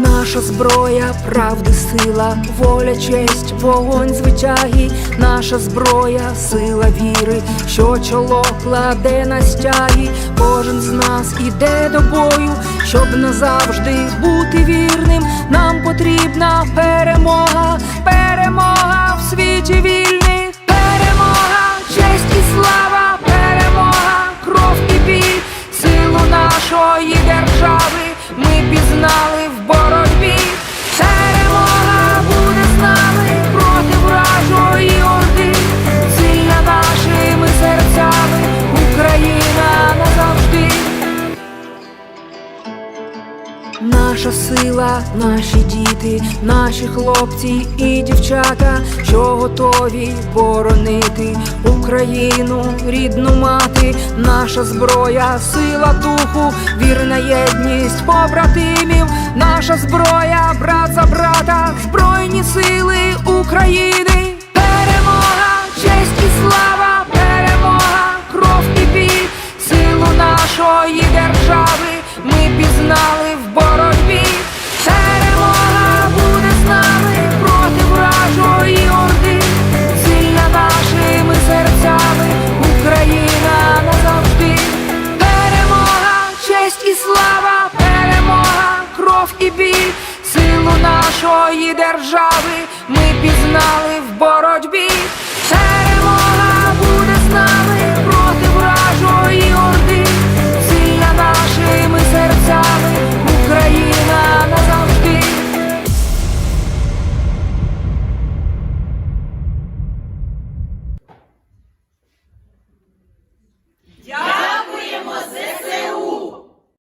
Наша зброя, правди, сила, воля, честь, вогонь звитяги, наша зброя, сила віри, що чоло кладе на стяги, кожен з нас іде до бою, щоб назавжди бути вірним. Нам потрібна перемога, перемога в світі вільних, перемога, честь і слава, перемога, кров і силу нашої держави ми пізнали в боротьбі. Наша сила, наші діти, наші хлопці і дівчата, що готові боронити Україну, рідну мати, наша зброя, сила духу, вірна єдність побратимів, наша зброя, брат за брата, збройні сили України, перемога, честь і слава, перемога, кров і біль, силу нашої держави ми пізнали кров і біль, силу нашої держави ми пізнаємо.